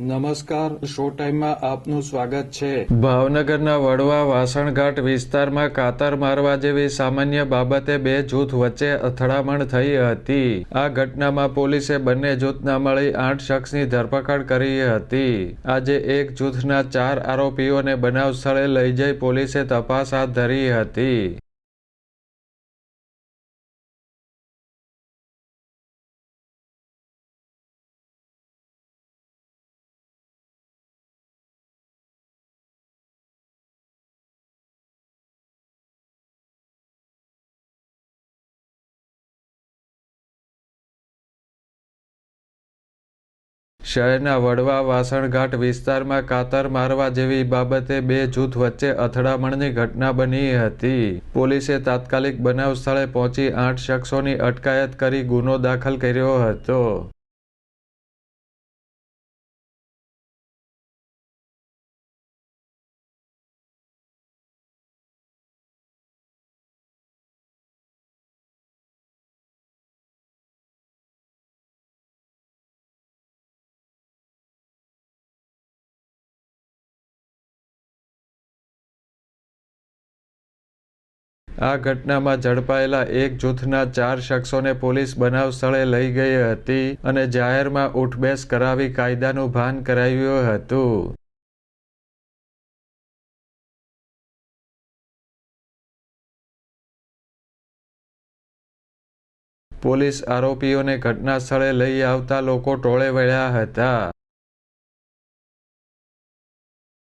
નમસ્કાર શો ટાઈમમાં આપનું સ્વાગત છે. ભાવનગરના વડવા વાસણઘાટ વિસ્તારમાં કાતર મારવા જેવી સામાન્ય બાબતે બે જૂથ વચ્ચે અથડામણ થઈ હતી. આ ઘટનામાં પોલીસે બંને જૂથના મળી આઠ શખ્સની ધરપકડ કરી હતી. આજે એક જૂથના ચાર આરોપીઓને બનાવ સ્થળે લઈ જઈ પોલીસે તપાસ હાથ ધરી હતી. શહેરના વડવા વાસણઘાટ વિસ્તારમાં કાતર મારવા જેવી બાબતે બે જૂથ વચ્ચે અથડામણની ઘટના બની હતી. પોલીસે તાત્કાલિક બનાવ સ્થળે પહોંચી આઠ શખ્સોની અટકાયત કરી ગુનો દાખલ કર્યો હતો. આ ઘટનામાં ઝડપાયેલા એક જૂથના ચાર શખ્સોને પોલીસ બનાવ સ્થળે લઈ ગઈ હતી અને જાહેરમાં ઉઠબેસ કરાવી કાયદાનું ભાન કરાવ્યું હતું. પોલીસ આરોપીઓને ઘટના સ્થળે લઈ આવતા લોકો ટોળે વળ્યા હતા.